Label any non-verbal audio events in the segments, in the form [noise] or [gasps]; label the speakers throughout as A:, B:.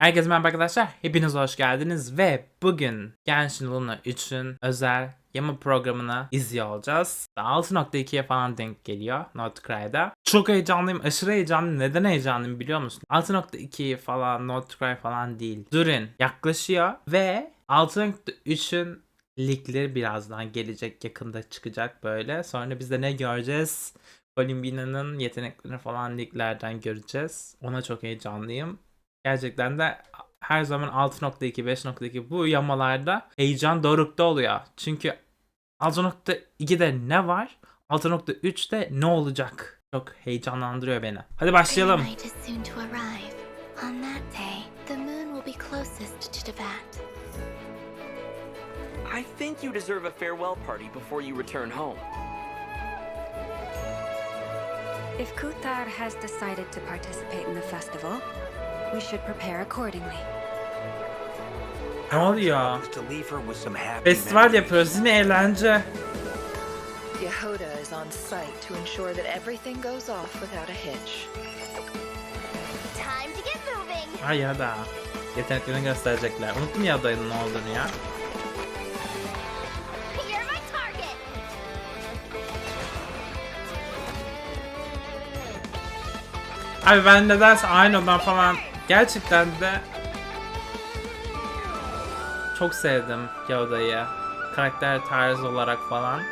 A: Herkese merhaba arkadaşlar. Hepiniz hoş geldiniz ve bugün Genshin Luna 3'ün özel yama programını izliyor olacağız. 6.2'ye falan denk geliyor Notcry'da. Çok heyecanlıyım. Aşırı heyecanlıyım. Neden heyecanlıyım biliyor musun? 6.2 falan Notcry falan değil. Durin yaklaşıyor ve 6.3'ün leakleri birazdan gelecek. Yakında çıkacak böyle. Sonra biz de ne göreceğiz? Olimbina'nın yeteneklerini falan leaklerden göreceğiz. Ona çok heyecanlıyım. Gerçekten de her zaman 6.2, 5.2 bu yamalarda heyecan dorukta oluyor. Çünkü 6.2'de ne var? 6.3'te ne olacak? Çok heyecanlandırıyor beni. Hadi başlayalım.
B: I think you deserve a farewell party before you return home.
C: If Kuthar has decided to participate in the festival, we should prepare accordingly.
A: Ne
D: happy
A: Festival yapıyoruz yine eğlence.
E: Yehoda is on site to ensure that everything goes off without a hitch.
F: Time to get moving.
A: Ay ya da. Yeteneklerini gösterecekler. Unuttum ya dayının ne olduğunu ya.
F: You're my target.
A: Abi ben nedense aynı odan falan gerçekten de çok sevdim Yoda'yı. Karakter tarzı olarak falan.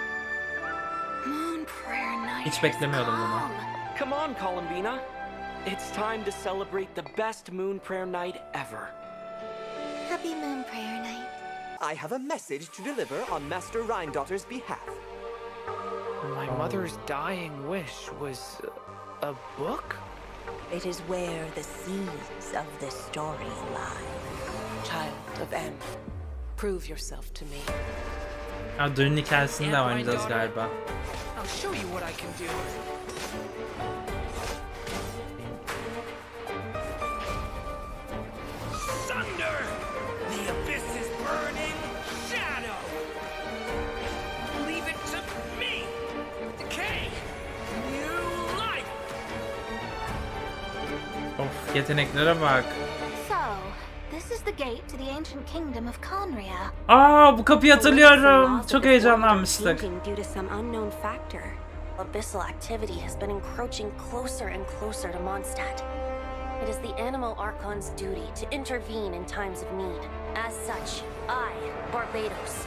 F: Moon prayer night.
A: Hiç beklemiyordum bunu.
F: come.
B: Come on, Columbina. It's time to celebrate the best moon prayer night ever.
F: Happy moon prayer night.
G: I have a message to deliver on Master Rhindaughter's behalf.
H: My oh. mother's dying wish was a book?
E: It is where the seeds of the story lie. Child of M, prove yourself to me.
A: Ya Dürün hikayesini de oynayacağız galiba.
H: I'll show you what I can do.
A: Of
F: Conria.
A: Aa bu kapıyı hatırlıyorum. Çok heyecanlanmıştık.
C: Due to some unknown factor.
I: Abyssal activity has been encroaching closer and closer to Mondstadt. It is the Animal Archon's duty to intervene in times of need. As such, I, Barbados,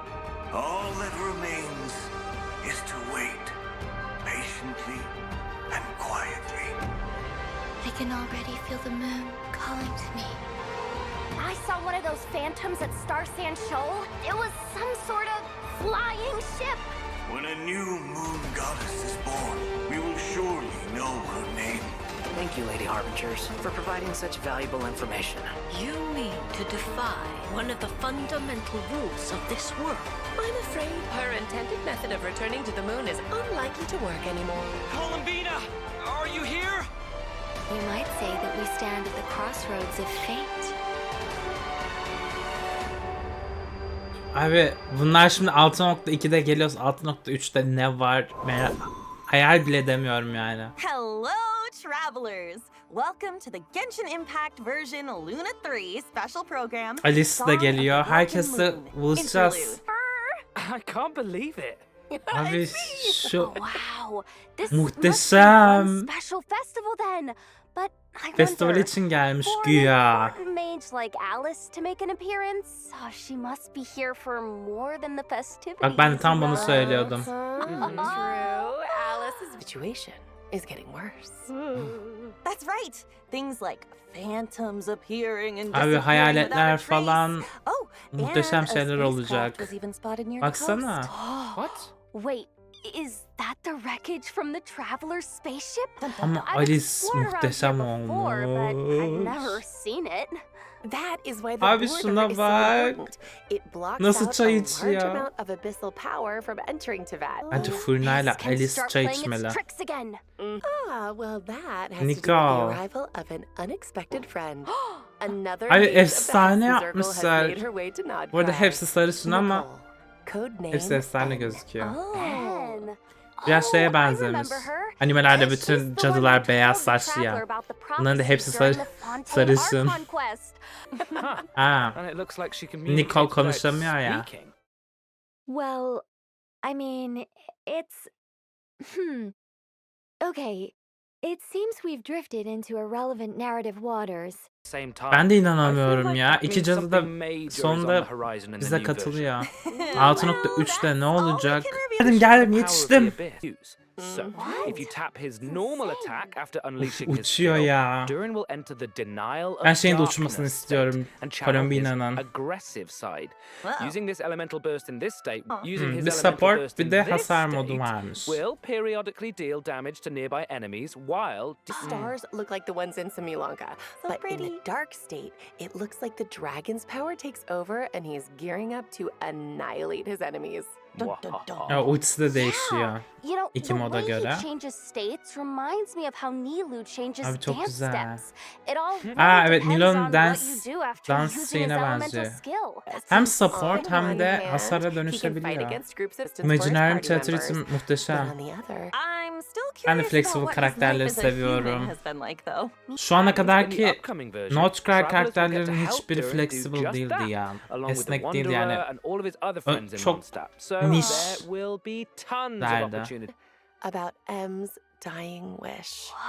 D: All that remains is to wait patiently and quietly.
F: I can already feel the moon calling to me.
I: I saw one of those phantoms at Star Sand Shoal. It was some sort of flying ship.
D: When a new moon goddess is born, we will surely know her name.
H: Thank you, Lady Harbingers, for providing such valuable information.
E: You mean to defy one of the fundamental rules of this world? I'm afraid her intended method of returning to the moon is unlikely to work anymore.
B: Columbina, are you here?
F: You might say that we stand at the crossroads of fate.
A: Abi bunlar şimdi 6.2'de geliyoruz. 6.3'te ne var? Merak... Hayal bile edemiyorum yani.
J: Hello, travelers! Welcome to the Genshin Impact version Luna 3 special program.
A: Alice de geliyor. Herkesi buluşacağız.
H: I can't believe it.
A: Abi şu
I: Wow, this
A: Muhteşem.
I: must be one special festival then. But I
A: festival
I: wonder,
A: için gelmiş güya.
I: important mage like Alice to make an appearance, oh, she must be here for more than the festivities.
A: Bak ben de tam bunu söylüyordum.
J: İs getting worse. [gasps] That's right. Things like phantoms appearing and
A: Abi hayaletler
J: without a trace.
A: falan
J: Oh,
A: muhteşem şeyler olacak.
J: was even spotted near the
A: Baksana.
J: coast. [gasps]
H: What?
I: Wait, is that the wreckage from the Traveler's spaceship?
A: Ama
I: I've
A: Alice muhteşem
I: here before, but I've
A: olmuş.
I: never seen it.
E: That is why the
A: Abi şuna
E: is so
A: bak.
E: important. It blocks
A: Nasıl
E: out
A: çay
E: a large
A: içiyor?
E: amount of abyssal power from entering to Vat.
A: Bence Furna'yla
F: Can
A: Alice
F: start
A: çay
F: playing its
A: içmeli.
F: tricks again.
E: Ah, well, that has to do
A: Nicole.
E: with the arrival of an unexpected friend. [gasps] Another
A: Abi
E: mage of the
A: efsane
E: Hudson Circle has
A: yapmışlar.
E: made her way to
A: Bu arada
E: Nodcrag.
A: hepsi sarışın ama
E: Nicole, code name
A: hepsi efsane
E: N.
A: gözüküyor.
F: Ben.
A: Biraz
F: Oh,
A: şeye
F: I
A: benzemiş.
F: remember her.
A: Animelerde
F: She's
A: bütün
F: the one
A: cadılar
F: who
A: beyaz
F: told the
A: saçlı ya.
F: traveler about the
A: Bunların da hepsi
F: prophecy
A: sarı,
F: during the Fontaine
A: sarışın.
F: Archon quest. [laughs]
A: Ha.
H: And it looks like she can
A: Nicole konuşamıyor ya.
F: Well, I mean, it's. [laughs] Hmm. Okay. It seems we've drifted into irrelevant narrative waters.
A: Ben de inanamıyorum ya. İki cadı da sonunda bize katılıyor.
E: Well, [laughs]
A: 6.3'te ne olacak? Geldim geldim yetiştim.
H: abyss. So, if you tap his normal attack after
A: Uf,
H: unleashing his
A: uçuyor
H: skill,
A: ya.
H: Durin will enter the denial of
A: Ben şeyin de
H: darkness
A: uçmasını istiyorum.
H: and channel his
A: Colombina'nın.
H: aggressive side.
E: Wow.
H: Using this elemental burst in this state, using
A: Hmm,
H: his
A: bir
H: elemental
A: support
H: burst
A: bir de hasar modu varmış.
H: will periodically deal damage to nearby enemies while
E: The [gasps] stars look like the ones in Simulanka, but in dark state, it looks like the dragon's power takes over and he's gearing up to annihilate his enemies. Dun, dun, dun.
A: Ya ultisi de değişiyor.
F: You know,
A: İki moda göre.
F: he changes states reminds me of how Nilu changes
A: Abi çok
F: dance
A: güzel.
F: steps. It all
A: Aa, evet,
F: depends
A: Nilo'nun
F: on
A: dans-
F: what you do after
A: dans
F: using his
A: şeyine
F: elemental
A: benziyor.
F: skill.
A: Hem support hem de hasara
E: he can fight
A: dönüşebiliyor. Imaginarium.
E: But
A: muhteşem.
E: on the other, I'm still
A: Ben de
E: curious
A: flexible
E: about what his
A: karakterleri seviyorum.
E: has been like, though.
A: Şu ana kadar ki
H: to
A: karakterlerin
H: do
A: flexible değildi ya.
H: along with the
A: Esnek değildi yani.
H: and all of his other
A: Ö-
H: friends in
A: çok niş
H: there will be tons of
A: derdi.
H: opportunity.
E: About M's dying wish. [gasps]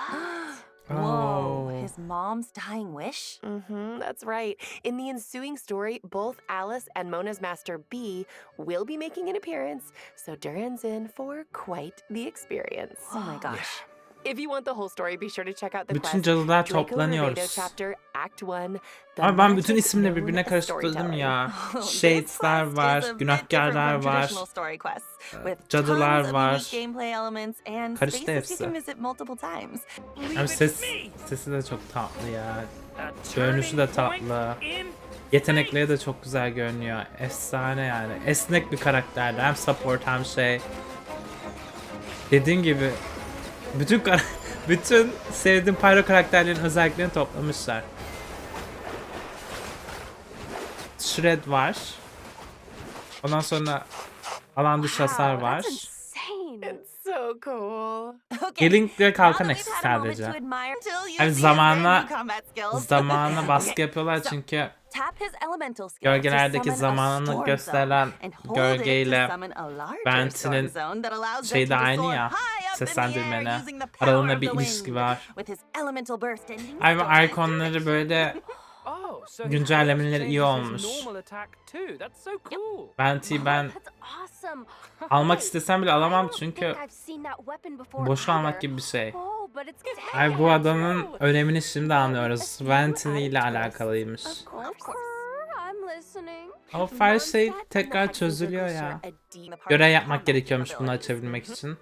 A: Oh.
J: his mom's dying wish?
E: Mm-hmm, that's right. In the ensuing story, both Alice and Mona's master B will be making an appearance, so Duran's in for quite the experience.
J: Oh my [gasps] gosh.
E: If you want the whole story, be sure to check out the
A: Bütün
E: quest
A: cadılar
E: Draco
A: toplanıyoruz.
E: Chapter Act 1. The
A: Abi ben bütün
E: magic known
A: birbirine karıştırdım ya. [laughs]
J: Oh, This
A: Shades'ler
J: quest
A: var,
J: is a bit
A: günahkarlar
J: from
A: var.
J: traditional story quests, with
A: cadılar
J: tons of
A: var.
J: unique gameplay elements and
A: Karıştı
J: spaces you
A: hepsi.
J: can visit multiple times.
A: Abi ses, sesi de çok tatlı ya. Görünüşü de tatlı.
H: in
A: Yetenekleri de çok güzel görünüyor. Efsane yani. Esnek bir karakterdi. Hem support hem şey. Dediğim gibi bütün kar- [laughs] bütün sevdiğim pyro karakterlerin özelliklerini toplamışlar. Shred var. Ondan sonra alan dışı hasar var. Gelinlik ve kalkan eksik sadece.
J: combat skills.
A: zamanla baskı [laughs] yapıyorlar çünkü Gölgelerdeki zamanını gösteren gölgeyle
J: allows
A: şey de aynı ya.
J: power
A: Aralarında bir ilişki var. Abi ikonları böyle [laughs]
H: Oh, burst
A: iyi olmuş. ben
F: That's awesome. [laughs]
A: almak istesem bile alamam çünkü boşuna almak gibi bir şey.
F: Oh,
A: Ay bu adamın önemini şimdi anlıyoruz. Ventini ile alakalıymış. Ama her şey tekrar çözülüyor ya. Görev yapmak gerekiyormuş bunu açabilmek için.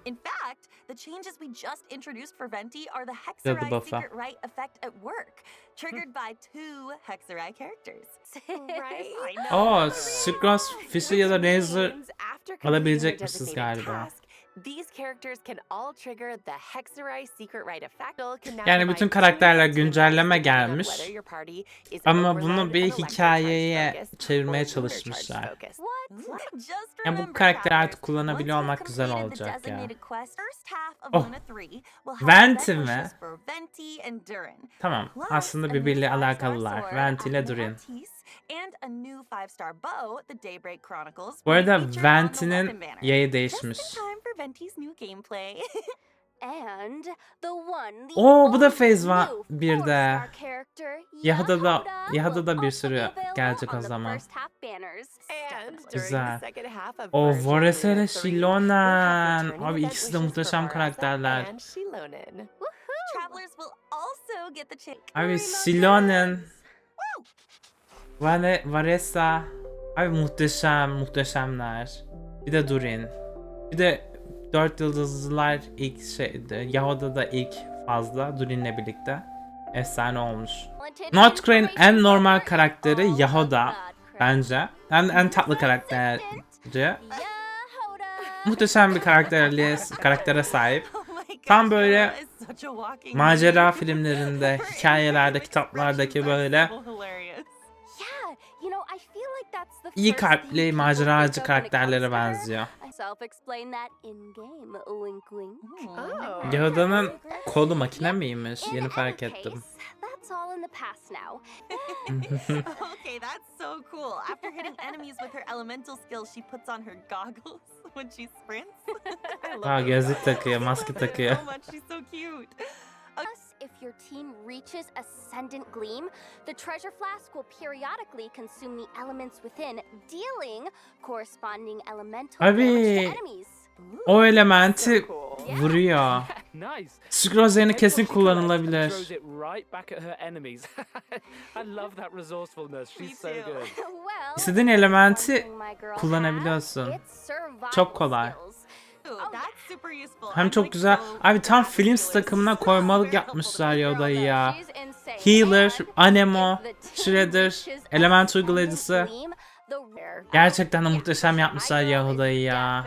J: In fact, the changes we just introduced for Venti are the
A: Cadı
J: Hexarai
A: buff'ı.
J: secret right effect at work, triggered by two Hexarai characters.
E: Right? [laughs] I
A: Oo, Sucrose, Fisher ya da Razor
E: Means after completing
A: alabilecek
E: the
A: misiniz
E: designated
A: galiba?
E: task, These characters can all trigger the Hexarai secret effect. Can now
A: Yani bütün karakterler güncelleme gelmiş. Ama bunu bir hikayeye çevirmeye çalışmışlar. Yani bu karakteri artık kullanabiliyor olmak güzel olacak ya.
J: of
A: Oh.
J: Luna 3 will have
A: Venti mi? Tamam. Aslında birbiriyle alakalılar. Venti ile Durin.
J: And a new five-star bow, the Daybreak Chronicles.
A: Bu arada Venti'nin yayı değişmiş.
J: in time for Venti's new gameplay. [laughs]
F: And the one, the
A: Oo, bu da Phase var bir de. Yahada da
F: Yahuda,
A: Yahada da bir sürü gelecek o zaman. Güzel. O
E: version
A: Voresere
E: Luna 3, we'll have
A: Shilonen. Abi ikisi de muhteşem karakterler.
E: and Shilonen.
F: Woohoo!
J: Travelers will also get the chance.
A: Abi Silonen. Vale, Varesa. Abi muhteşem, muhteşemler. Bir de Durin. Bir de Dört Yıldızlılar ilk şeydi. Yahuda da ilk fazla Durin'le birlikte. Efsane olmuş. Notcrane'in en normal karakteri Yahoda bence. En, en tatlı karakteri. Muhteşem bir karakterliğe, karaktere sahip.
J: Oh
A: Tam böyle Macera filmlerinde, hikayelerde, kitaplardaki böyle iyi kalpli maceracı karakterlere benziyor.
I: Wink.
J: Oh.
A: Yahuda'nın kolu makine miymiş? Yeni fark ettim.
I: That's all in the past now. [laughs] [laughs]
J: okay, that's so cool. After hitting enemies with her elemental skill, she puts on her goggles [laughs] when she sprints. I love
A: gözlük takıyor, maske takıyor.
J: so much. She's so cute.
I: İf your team reaches Ascendant Gleam, the treasure flask will periodically consume the elements within, dealing corresponding elemental damage to enemies.
A: O elementi vuruyor. [laughs]
B: Nice.
A: Scroll üzerine kesin kullanılabilir. [laughs] [laughs] İstediğin elementi kullanabiliyorsun. Çok kolay. Hem çok güzel. Abi tam film
J: ridiculous.
A: takımına koymalık yapmışlar ya.
I: İnsane.
A: Healer, Anemo, Shredder, element uygulayıcısı. Gerçekten de muhteşem yapmışlar Yahuda'yı ya.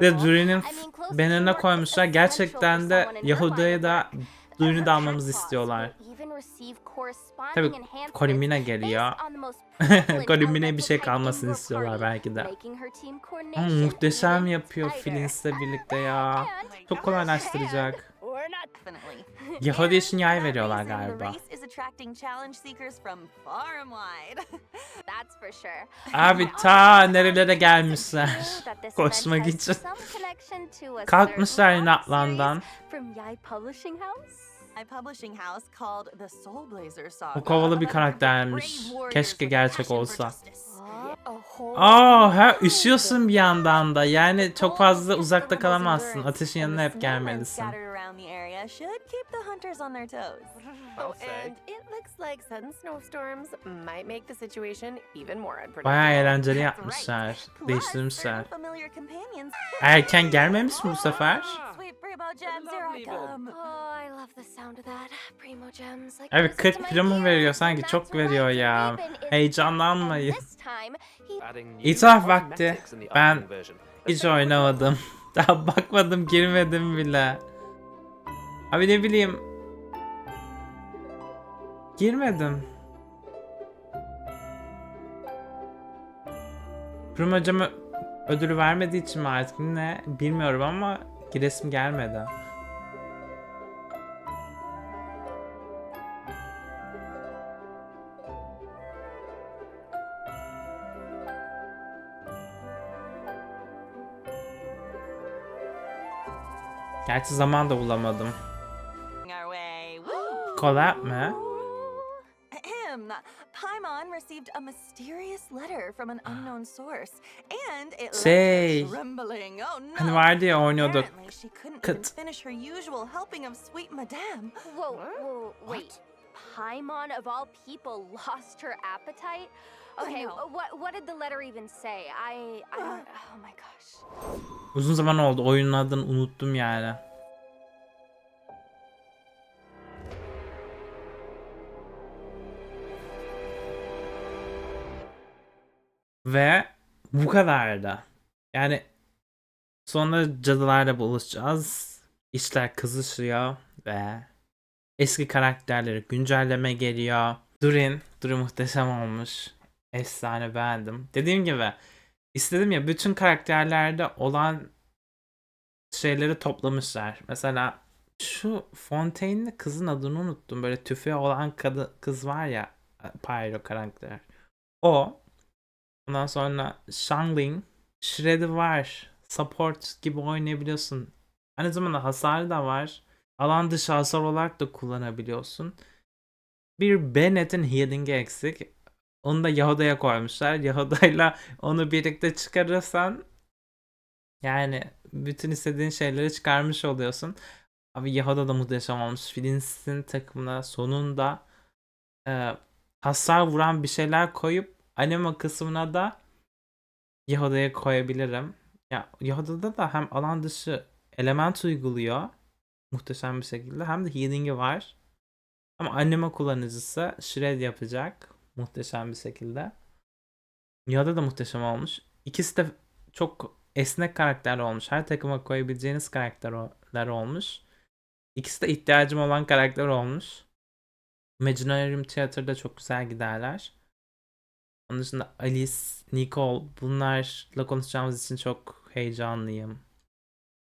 A: Ve. Durin'in bannerına koymuşlar. Gerçekten de Yahuda'yı da. Durin'i de almamızı istiyorlar. Tabii Colimina geliyor. Colimina [laughs] bir şey kalmasını istiyorlar belki de. Ama muhteşem yapıyor. Flints'le birlikte ya. Çok kolaylaştıracak. [laughs] Yahuda için yay veriyorlar galiba. [laughs] Abi ta nerelere gelmişler. Koşmak için. Kalkmışlar
I: certain
A: O kovalı bir karaktermiş. Keşke gerçek olsa. Aa, ha üşüyorsun bir yandan da. Yani çok fazla uzakta kalamazsın. Ateşin yanına hep gelmelisin.
J: Scattered around the area should keep the hunters on their toes.
E: Oh,
B: I'll say.
E: and it looks like sudden snowstorms might make the situation even more unpredictable.
A: Bayağı eğlenceli yapmışlar.
J: Plus,
A: Değiştirmişler.
J: certain familiar companions.
A: Erken gelmemiş mi bu sefer?
J: Sweet Primo gems, here I
B: lovely bit.
J: come.
I: I love the sound of that. Primo gems. Like
A: Evet
I: music
A: 40
I: to my
A: primo
I: ears,
A: veriyor sanki çok veriyor ya. Heyecanlanmayın. İtiraf vakti. Ben hiç oynamadım. [laughs] Daha bakmadım girmedim bile. Abi ne bileyim. Girmedim. Primo hocama ödülü vermediği için mi artık ne bilmiyorum ama giresim gelmedi. Gerçi zaman da bulamadım. Collab mı?
J: Paimon received a mysterious letter from an unknown source, and it
A: Şey.
J: trembling. Oh no!
A: Hani vardı ya oynuyorduk. Kıt.
J: finish her usual helping of sweet madame.
I: Whoa, whoa, wait. Paimon of all people lost her appetite? Okay,
J: know.
I: what what did the letter even say? I I [sighs] don't, oh my gosh.
A: Uzun zaman oldu oyunun adını unuttum yani. Ve bu kadardı. Yani sonra cadılarla buluşacağız. İşler kızışıyor ve eski karakterleri güncelleme geliyor. Durin, Durin muhteşem olmuş. Efsane beğendim. Dediğim gibi istedim ya bütün karakterlerde olan şeyleri toplamışlar. Mesela şu Fontaine'li kızın adını unuttum. Böyle tüfeği olan kadı, kız var ya Pyro karakter. O. Ondan sonra Shangling. Shredder var. Support gibi oynayabiliyorsun. Aynı zamanda hasarı da var. Alan dışı hasar olarak da kullanabiliyorsun. Bir Bennett'in healing'i eksik. Onu da Yahuda'ya koymuşlar. Yahuda'yla onu birlikte çıkarırsan yani bütün istediğin şeyleri çıkarmış oluyorsun. Abi Yahuda da muhteşem olmuş. Filinz'in takımına sonunda e, hasar vuran bir şeyler koyup anime kısmına da Yahuda'ya koyabilirim. Ya Yahuda'da da hem alan dışı element uyguluyor muhteşem bir şekilde hem de healing'i var. Ama anime kullanıcısı Shred yapacak. Muhteşem bir şekilde. Yada da muhteşem olmuş. İkisi de çok esnek karakter olmuş. Her takıma koyabileceğiniz karakterler olmuş. İkisi de ihtiyacım olan karakter olmuş. Imaginarium Theater'da çok güzel giderler. Onun dışında Alice, Nicole bunlarla konuşacağımız için çok heyecanlıyım.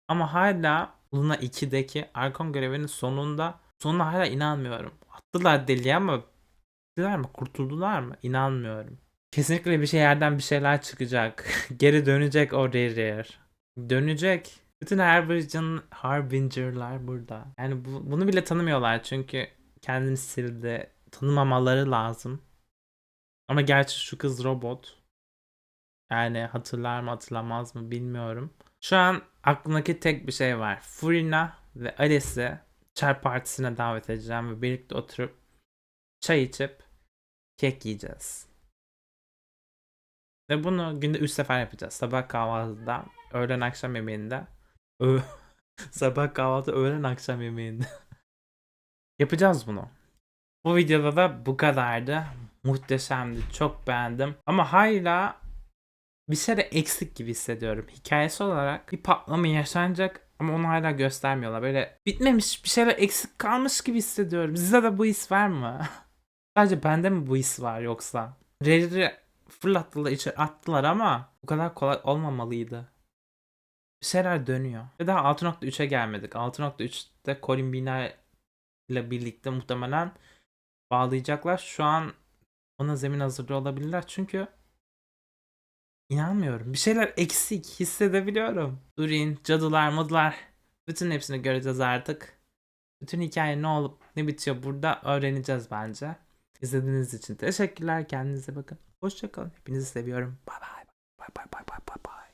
A: Ama hala Luna 2'deki Arkon görevinin sonunda sonuna hala inanmıyorum. Attılar deliye ama Gittiler mi? Kurtuldular mı? İnanmıyorum. Kesinlikle bir şeylerden bir şeyler çıkacak. [laughs] Geri dönecek o Rare. Dönecek. Bütün Harbinger, Harbinger'lar burada. Yani bu, bunu bile tanımıyorlar çünkü kendini sildi. Tanımamaları lazım. Ama gerçi şu kız robot. Yani hatırlar mı hatırlamaz mı bilmiyorum. Şu an aklımdaki tek bir şey var. Furina ve Alice'i çay partisine davet edeceğim ve birlikte oturup çay içip kek yiyeceğiz. Ve bunu günde 3 sefer yapacağız. Sabah kahvaltıda, öğlen akşam yemeğinde. Ö [laughs] Sabah kahvaltı, öğlen akşam yemeğinde. [laughs] yapacağız bunu. Bu videoda da bu kadardı. Muhteşemdi. Çok beğendim. Ama hala bir şey de eksik gibi hissediyorum. Hikayesi olarak bir patlama yaşanacak ama onu hala göstermiyorlar. Böyle bitmemiş bir şeyler eksik kalmış gibi hissediyorum. Size de bu his var mı? [laughs] Sadece bende mi bu his var yoksa? Rare'i fırlattılar içeri attılar ama bu kadar kolay olmamalıydı. Bir şeyler dönüyor. Ve daha 6.3'e gelmedik. 6.3'te Colin Bina ile birlikte muhtemelen bağlayacaklar. Şu an ona zemin hazırlığı olabilirler. Çünkü inanmıyorum. Bir şeyler eksik hissedebiliyorum. Durin, cadılar, madılar bütün hepsini göreceğiz artık. Bütün hikaye ne olup ne bitiyor burada öğreneceğiz bence. İzlediğiniz için teşekkürler. Kendinize bakın. Hoşçakalın. Hepinizi seviyorum. Bye bye. Bye bye bye.